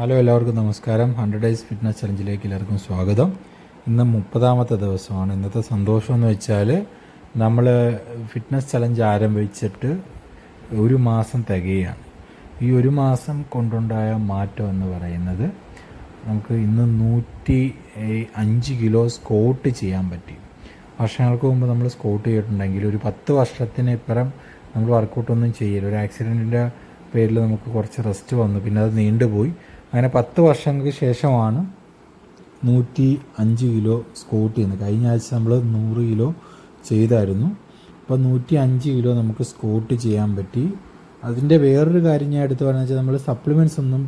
Hello എല്ലാവർക്കും നമസ്കാരം. Hundred days fitness ചലഞ്ചിലേക്ക് എല്ലാവർക്കും സ്വാഗതം. ഇന്ന് മുപ്പതാമത്തെ ദിവസമാണ്. ഇന്നത്തെ സന്തോഷം എന്ന് വെച്ചാൽ നമ്മൾ ഫിറ്റ്നസ് ചലഞ്ച് ആരംഭിച്ചിട്ട് ഒരു മാസം തികയാണ്. ഈ ഒരു മാസം കൊണ്ടുണ്ടായ മാറ്റം എന്ന് പറയുന്നത് നമുക്ക് ഇന്ന് നൂറ്റി അഞ്ച് കിലോ സ്കോട്ട് ചെയ്യാൻ പറ്റി. വർഷങ്ങൾക്ക് മുമ്പ് നമ്മൾ സ്കോട്ട് ചെയ്തിട്ടുണ്ടെങ്കിൽ ഒരു പത്ത് വർഷത്തിന് ഇപ്പുറം നമ്മൾ വർക്കൗട്ടൊന്നും ചെയ്യില്ല. ഒരു ആക്സിഡന്റിന്റെ പേരിൽ നമുക്ക് കുറച്ച് റെസ്റ്റ് വന്നു. പിന്നെ അത് നീണ്ടുപോയി. അങ്ങനെ പത്ത് വർഷങ്ങൾക്ക് ശേഷമാണ് നൂറ്റി അഞ്ച് കിലോ സ്കോട്ട് ചെയ്യുന്നത്. കഴിഞ്ഞ ആഴ്ച നമ്മൾ നൂറ് കിലോ ചെയ്തായിരുന്നു. അപ്പോൾ നൂറ്റി അഞ്ച് കിലോ നമുക്ക് സ്കോട്ട് ചെയ്യാൻ പറ്റി. അതിന്റെ വേറൊരു കാര്യം ഞാൻ എടുത്ത് വെച്ചാൽ നമ്മൾ സപ്ലിമെന്റ്സ് ഒന്നും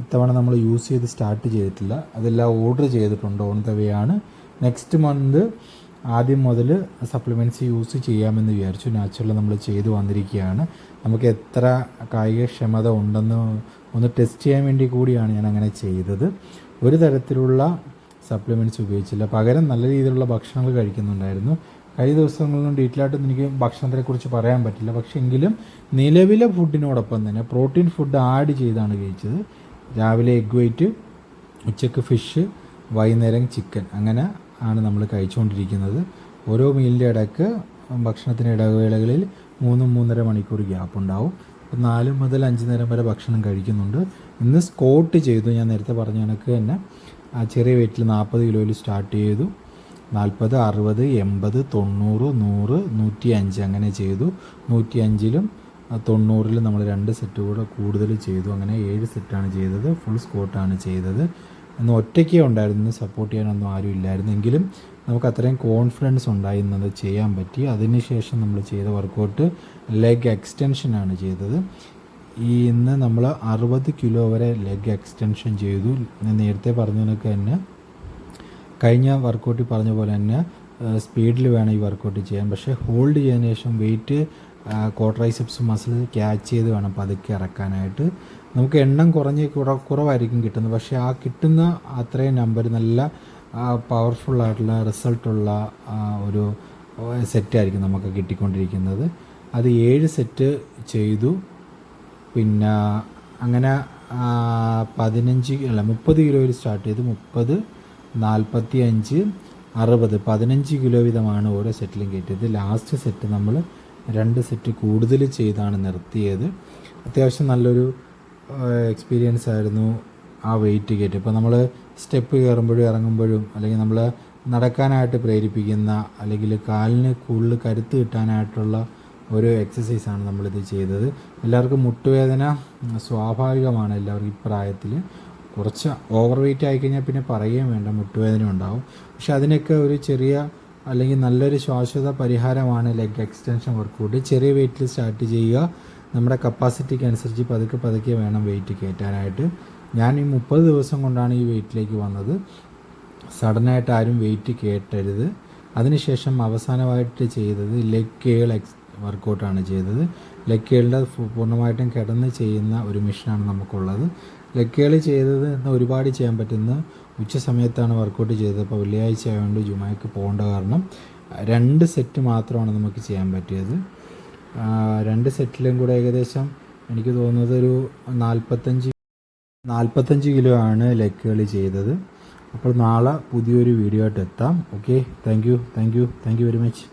ഇത്തവണ നമ്മൾ യൂസ് ചെയ്ത് സ്റ്റാർട്ട് ചെയ്തിട്ടില്ല. അതെല്ലാം ഓർഡർ ചെയ്തിട്ടുണ്ട് ഓൺ ദ വേ ആണ്. നെക്സ്റ്റ് മന്ത് ആദ്യം മുതൽ സപ്ലിമെന്റ്സ് യൂസ് ചെയ്യാമെന്ന് വിചാരിച്ചു. നാച്ചുറൽ നമ്മൾ ചെയ്തു വന്നിരിക്കുകയാണ്. നമുക്ക് എത്ര കായികക്ഷമത ഉണ്ടെന്ന് ഒന്ന് ടെസ്റ്റ് ചെയ്യാൻ വേണ്ടി കൂടിയാണ് ഞാൻ അങ്ങനെ ചെയ്തത്. ഒരു തരത്തിലുള്ള സപ്ലിമെന്റ്സ് ഉപയോഗിച്ചില്ല. പകരം നല്ല രീതിയിലുള്ള ഭക്ഷണങ്ങൾ കഴിക്കുന്നുണ്ടായിരുന്നു. കഴിഞ്ഞ ദിവസങ്ങളിലും ഡീറ്റെയിൽ എനിക്ക് ഭക്ഷണത്തെക്കുറിച്ച് പറയാൻ പറ്റില്ല. പക്ഷേ എങ്കിലും നിലവിലെ ഫുഡിനോടൊപ്പം തന്നെ പ്രോട്ടീൻ ഫുഡ് ആഡ് ചെയ്താണ് കഴിച്ചത്. രാവിലെ എഗ് വൈറ്റ് ഉച്ചയ്ക്ക് ഫിഷ് വൈകുന്നേരം ചിക്കൻ അങ്ങനെ ആണ് നമ്മൾ കഴിച്ചുകൊണ്ടിരിക്കുന്നത്. ഓരോ മീലിന്റെ ഇടയ്ക്ക് ഭക്ഷണത്തിന്റെ ഇടവേളകളിൽ മൂന്നും മൂന്നര മണിക്കൂർ ഗ്യാപ്പ് ഉണ്ടാവും. അപ്പോൾ നാല് മുതൽ അഞ്ച് നേരം വരെ ഭക്ഷണം കഴിക്കുന്നുണ്ട്. ഇന്ന് സ്കോട്ട് ചെയ്തു. ഞാൻ നേരത്തെ പറഞ്ഞ കണക്ക് തന്നെ. ആ ചെറിയ വെയിറ്റിൽ നാൽപ്പത് കിലോയിൽ സ്റ്റാർട്ട് ചെയ്തു. നാൽപ്പത് അറുപത് എൺപത് തൊണ്ണൂറ് നൂറ് നൂറ്റി അഞ്ച് അങ്ങനെ ചെയ്തു. നൂറ്റി അഞ്ചിലും തൊണ്ണൂറിലും നമ്മൾ രണ്ട് സെറ്റ് കൂടെ കൂടുതൽ ചെയ്തു. അങ്ങനെ ഏഴ് സെറ്റാണ് ചെയ്തത്. ഫുൾ സ്കോട്ടാണ് ചെയ്തത്. ഇന്ന് ഒറ്റയ്ക്കേ ഉണ്ടായിരുന്നു സപ്പോർട്ട് ചെയ്യാനൊന്നും ആരും ഇല്ലായിരുന്നു എങ്കിലും നമുക്ക് അത്രയും കോൺഫിഡൻസ് ഉണ്ടായിരുന്നത് ചെയ്യാൻ പറ്റി. അതിനുശേഷം നമ്മൾ ചെയ്ത വർക്കൗട്ട് ലെഗ് എക്സ്റ്റൻഷനാണ് ചെയ്തത്. ഈ ഇന്ന് നമ്മൾ അറുപത് കിലോ വരെ ലെഗ് എക്സ്റ്റൻഷൻ ചെയ്തു. ഞാൻ നേരത്തെ പറഞ്ഞതിനൊക്കെ തന്നെ കഴിഞ്ഞ വർക്കൗട്ടിൽ പറഞ്ഞ പോലെ തന്നെ സ്പീഡിൽ വേണം ഈ വർക്കൗട്ട് ചെയ്യാൻ. പക്ഷേ ഹോൾഡ് ചെയ്തതിന് ശേഷം വെയിറ്റ് കോട്ടറൈസെപ്സ് മസിൽ ക്യാച്ച് ചെയ്ത് വേണം പതുക്കെ ഇറക്കാനായിട്ട്. നമുക്ക് എണ്ണം കുറഞ്ഞ് കുറ കുറവായിരിക്കും കിട്ടുന്നത്. പക്ഷേ ആ കിട്ടുന്ന അത്രയും നമ്പർ നല്ല പവർഫുള്ളായിട്ടുള്ള റിസൾട്ടുള്ള ഒരു സെറ്റായിരിക്കും നമുക്ക് കിട്ടിക്കൊണ്ടിരിക്കുന്നത്. അത് ഏഴ് സെറ്റ് ചെയ്തു. പിന്നെ അങ്ങനെ പതിനഞ്ച് അല്ല മുപ്പത് കിലോയിൽ സ്റ്റാർട്ട് ചെയ്ത്. മുപ്പത് നാൽപ്പത്തി അഞ്ച് അറുപത്. പതിനഞ്ച് കിലോ വീതമാണ് ഓരോ സെറ്റിലും കയറ്റിയത്. ലാസ്റ്റ് സെറ്റ് നമ്മൾ രണ്ട് സെറ്റ് കൂടുതൽ ചെയ്താണ് നിർത്തിയത്. അത്യാവശ്യം നല്ലൊരു എക്സ്പീരിയൻസ് ആയിരുന്നു ആ വെയിറ്റ് കയറ്റി ഇപ്പോൾ നമ്മൾ സ്റ്റെപ്പ് കയറുമ്പോഴും ഇറങ്ങുമ്പോഴും അല്ലെങ്കിൽ നമ്മൾ നടക്കാനായിട്ട് പ്രേരിപ്പിക്കുന്ന അല്ലെങ്കിൽ കാലിന് കൂടുതൽ കരുത്ത് കിട്ടാനായിട്ടുള്ള ഒരു എക്സസൈസാണ് നമ്മളിത് ചെയ്തത്. എല്ലാവർക്കും മുട്ടുവേദന സ്വാഭാവികമാണ് എല്ലാവർക്കും ഈ പ്രായത്തിൽ കുറച്ച് ഓവർ വെയിറ്റ് ആയിക്കഴിഞ്ഞാൽ പിന്നെ പറയുകയും വേണ്ട മുട്ടുവേദന ഉണ്ടാവും. പക്ഷെ അതിനൊക്കെ ഒരു ചെറിയ അല്ലെങ്കിൽ നല്ലൊരു ശാശ്വത പരിഹാരമാണ് ലെഗ് എക്സ്റ്റൻഷൻ വർക്കൗട്ട് ചെറിയ വെയിറ്റിൽ സ്റ്റാർട്ട് ചെയ്യുക. നമ്മുടെ കപ്പാസിറ്റിക്ക് അനുസരിച്ച് പതുക്കെ പതുക്കെ വേണം വെയിറ്റ് കയറ്റാനായിട്ട്. ഞാൻ ഈ മുപ്പത് ദിവസം കൊണ്ടാണ് ഈ വെയിറ്റിലേക്ക് വന്നത്. സഡനായിട്ട് ആരും വെയിറ്റ് കേട്ടരുത് അതിനുശേഷം അവസാനമായിട്ട് ചെയ്തത് ലെഗ് കേൾ എക്സ് വർക്കൗട്ടാണ് ചെയ്തത്. ലെഗ് കേളിന്റെ പൂർണമായിട്ടും കിടന്ന് ചെയ്യുന്ന ഒരു മിഷനാണ് നമുക്കുള്ളത്. കേൾ ചെയ്തത് ഇന്ന് ഒരുപാട് ചെയ്യാൻ പറ്റുന്ന ഉച്ച സമയത്താണ് വർക്കൗട്ട് ചെയ്തത്. അപ്പോൾ വെള്ളിയാഴ്ച ആയതുകൊണ്ട് ജുമായ്ക്ക് പോകേണ്ട കാരണം രണ്ട് സെറ്റ് മാത്രമാണ് നമുക്ക് ചെയ്യാൻ പറ്റിയത്. രണ്ട് സെറ്റിലും കൂടെ ഏകദേശം എനിക്ക് തോന്നുന്നത് ഒരു നാൽപ്പത്തഞ്ച് നാൽപ്പത്തഞ്ച് കിലോ ആണ് ലക്കുകളി ചെയ്തത്. അപ്പോൾ നാളെ പുതിയൊരു വീഡിയോ ആയിട്ട് എത്താം. Okay thank you thank you thank you very much